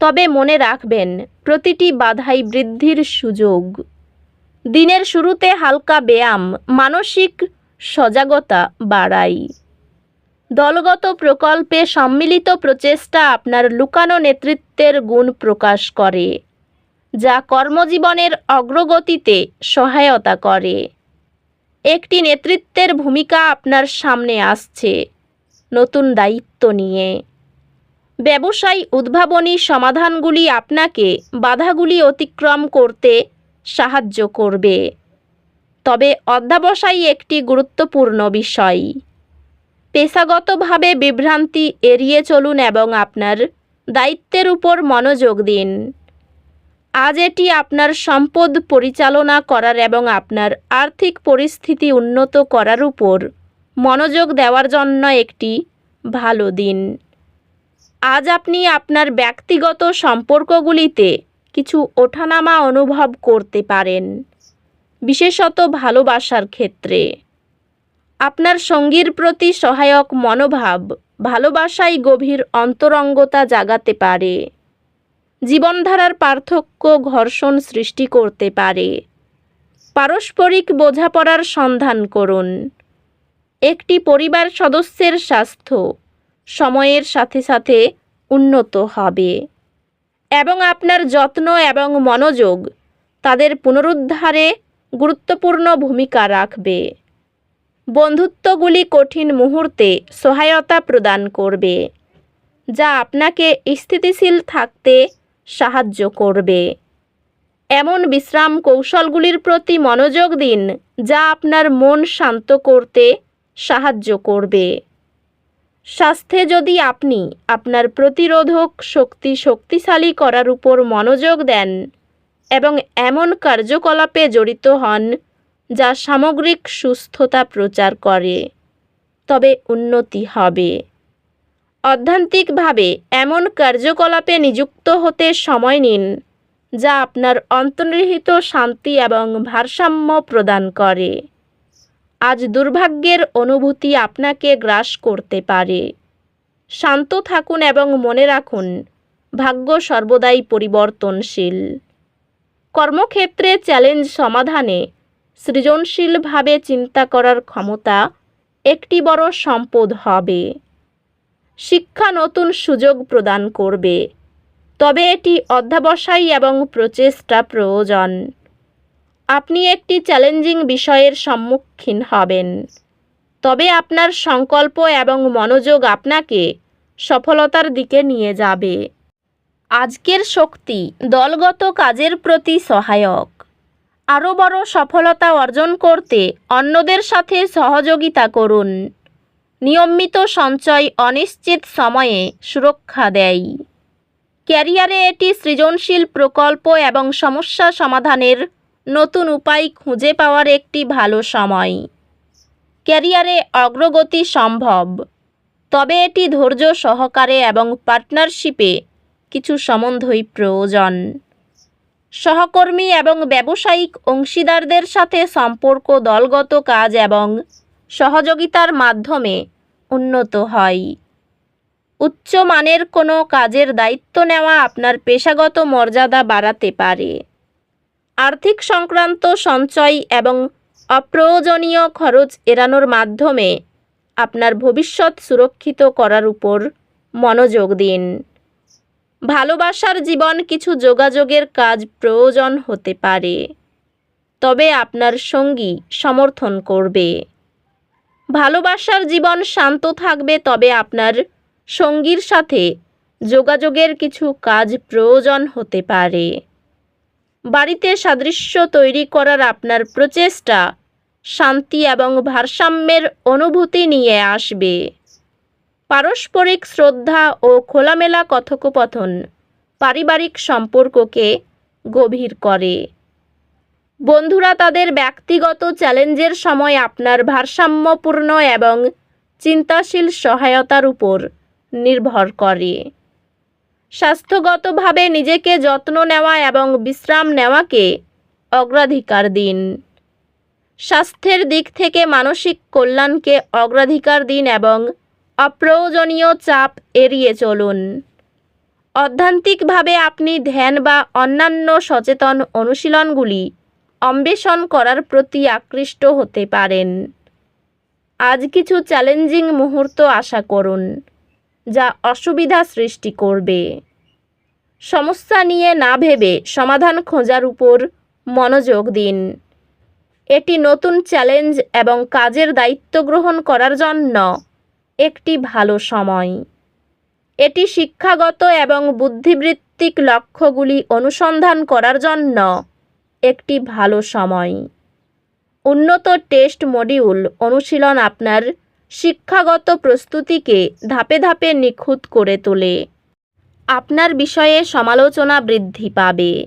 তবে মনে রাখবেন, প্রতিটি বাধাই বৃদ্ধির সুযোগ। দিনের শুরুতে হালকা ব্যায়াম, মানসিক সজাগতা বাড়ায় দলগত প্রকল্পে সম্মিলিত প্রচেষ্টা আপনার লুকানো নেতৃত্বের গুণ প্রকাশ করে, যা কর্মজীবনের অগ্রগতিতে সহায়তা করে। একটি নেতৃত্বের ভূমিকা আপনার সামনে আসছে, নতুন দায়িত্ব নিয়ে। ব্যবসায় উদ্ভাবনী সমাধানগুলি আপনাকে বাধাগুলি অতিক্রম করতে সাহায্য করবে। তবে অধ্যাবসায় একটি গুরুত্বপূর্ণ বিষয়। পেশাগতভাবে বিভ্রান্তি এড়িয়ে চলুন এবং আপনার দায়িত্বের উপর মনোযোগ দিন। আজ এটি আপনার সম্পদ পরিচালনা করার এবং আপনার আর্থিক পরিস্থিতি উন্নত করার উপর মনোযোগ দেওয়ার জন্য একটি ভালো দিন। আজ আপনি আপনার ব্যক্তিগত সম্পর্কগুলিতে কিছু ওঠানামা অনুভব করতে পারেন, বিশেষত ভালোবাসার ক্ষেত্রে। আপনার সঙ্গীর প্রতি সহায়ক মনোভাব ভালোবাসায় গভীর অন্তরঙ্গতা জাগাতে পারে, জীবনধারার পার্থক্য ঘর্ষণ সৃষ্টি করতে পারে। পারস্পরিক বোঝাপড়ার সন্ধান করুন। একটি পরিবার সদস্যের স্বাস্থ্য সময়ের সাথে সাথে উন্নত হবে। এবং আপনার যত্ন এবং মনোযোগ তাদের পুনরুদ্ধারে গুরুত্বপূর্ণ ভূমিকা রাখবে। বন্ধুত্বগুলি কঠিন মুহূর্তে সহায়তা প্রদান করবে, যা আপনাকে স্থিতিশীল থাকতে সাহায্য করবে। এমন বিশ্রাম কৌশলগুলির প্রতি মনোযোগ দিন, যা আপনার মন শান্ত করতে সাহায্য করবে। স্বাস্থ্যে যদি আপনি আপনার প্রতিরোধক শক্তি শক্তিশালী করার উপর মনোযোগ দেন এবং এমন কার্যকলাপে জড়িত হন যা সামগ্রিক সুস্থতা প্রচার করে, তবে উন্নতি হবে। অধ্যান্তিকভাবে, এমন কার্যকলাপে নিযুক্ত হতে সময় নিন যা আপনার অন্তর্নিহিত শান্তি এবং ভারসাম্য প্রদান করে। আজ দুর্ভাগ্যের অনুভূতি আপনাকে গ্রাস করতে পারে। শান্ত থাকুন এবং মনে রাখুন, ভাগ্য সর্বদাই পরিবর্তনশীল। কর্মক্ষেত্রে চ্যালেঞ্জ সমাধানে সৃজনশীলভাবে চিন্তা করার ক্ষমতা একটি বড় সম্পদ হবে। শিক্ষা নতুন সুযোগ প্রদান করবে, তবে এটি অধ্যাবসায় এবং প্রচেষ্টা প্রয়োজন। আপনি একটি চ্যালেঞ্জিং বিষয়ের সম্মুখীন হবেন। তবে আপনার সংকল্প এবং মনোযোগ আপনাকে সফলতার দিকে নিয়ে যাবে। আজকের শক্তি দলগত কাজের প্রতি সহায়ক। আরও বড় সফলতা অর্জন করতে অন্যদের সাথে সহযোগিতা করুন। নিয়মিত সঞ্চয় অনিশ্চিত সময়ে সুরক্ষা দেয়। ক্যারিয়ারে এটি সৃজনশীল প্রকল্প এবং সমস্যা সমাধানের নতুন উপায় খুঁজে পাওয়ার একটি ভালো সময়। ক্যারিয়ারে অগ্রগতি সম্ভব। তবে এটি ধৈর্য সহকারে এবং পার্টনারশিপে কিছু সম্বন্ধই প্রয়োজন। সহকর্মী এবং ব্যবসায়িক অংশীদারদের সাথে সম্পর্ক, দলগত কাজ এবং সহযোগিতার মাধ্যমে উন্নত হয়। উচ্চমানের কোনো কাজের দায়িত্ব নেওয়া আপনার পেশাগত মর্যাদা বাড়াতে পারে। আর্থিক সংক্রান্ত সঞ্চয় এবং অপ্রয়োজনীয় খরচ এড়ানোর মাধ্যমে আপনার ভবিষ্যৎ সুরক্ষিত করার উপর মনোযোগ দিন। ভালোবাসার জীবন কিছু যোগাযোগের কাজ প্রয়োজন হতে পারে, তবে আপনার সঙ্গী সমর্থন করবে। ভালোবাসার জীবন শান্ত থাকবে, তবে আপনার সঙ্গীর সাথে যোগাযোগের কিছু কাজ প্রয়োজন হতে পারে। বাড়িতে সাদৃশ্য তৈরি করার আপনার প্রচেষ্টা, শান্তি এবং ভারসাম্যের অনুভূতি নিয়ে আসবে। পারস্পরিক শ্রদ্ধা ও খোলামেলা কথোপকথন পারিবারিক সম্পর্ককে গভীর করে। বন্ধুরা, তাদের ব্যক্তিগত চ্যালেঞ্জের সময় আপনার ভারসাম্যপূর্ণ এবং চিন্তাশীল সহায়তার উপর নির্ভর করে। স্বাস্থ্যগতভাবে নিজেকে যত্ন নেওয়া এবং বিশ্রাম নেওয়াকে অগ্রাধিকার দিন। স্বাস্থ্যের দিক থেকে মানসিক কল্যাণকে অগ্রাধিকার দিন এবং অপ্রয়োজনীয় চাপ এড়িয়ে চলুন। অধ্যান্তিকভাবে আপনি ধ্যান বা অন্যান্য সচেতন অনুশীলনগুলি অন্বেষণ করার প্রতি আকৃষ্ট হতে পারেন। আজ কিছু চ্যালেঞ্জিং মুহূর্ত আশা করুন। যা অসুবিধা সৃষ্টি করবে। সমস্যা নিয়ে না ভেবে সমাধান খোঁজার উপর মনোযোগ দিন। এটি নতুন চ্যালেঞ্জ এবং কাজের দায়িত্ব গ্রহণ করার জন্য একটি ভালো সময়। এটি শিক্ষাগত এবং বুদ্ধিবৃত্তিক লক্ষ্যগুলি অনুসন্ধান করার জন্য একটি ভালো সময়। উন্নত টেস্ট মডিউল অনুশীলন আপনার শিক্ষাগত প্রস্তুতিকে ধাপে ধাপে নিখুঁত করে তোলে। আপনার বিষয়ে সমালোচনা বৃদ্ধি পাবে।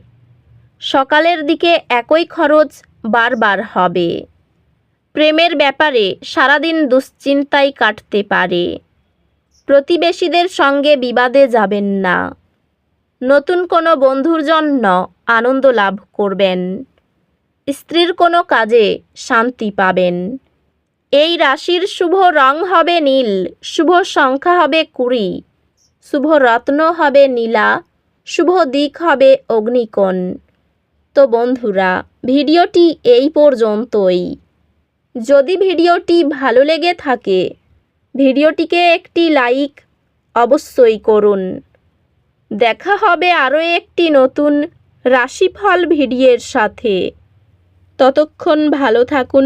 সকালের দিকে একই খরচ বারবার হবে। প্রেমের ব্যাপারে সারাদিন দুশ্চিন্তায় কাটতে পারে। প্রতিবেশীদের সঙ্গে বিবাদে যাবেন না। নতুন কোনো বন্ধুর জন্য আনন্দ লাভ করবেন। স্ত্রীর কোনো কাজে শান্তি পাবেন। এই রাশির শুভ রং হবে নীল, শুভ সংখ্যা হবে কুড়ি, শুভ রত্ন হবে নীলা, শুভ দিক হবে অগ্নিকোণ। তো বন্ধুরা, ভিডিওটি এই পর্যন্তই। যদি ভিডিওটি ভালো লেগে থাকে, ভিডিওটিকে একটি লাইক অবশ্যই করুন। দেখা হবে আরও একটি নতুন রাশিফল ভিডিওর সাথে। ততক্ষণ ভালো থাকুন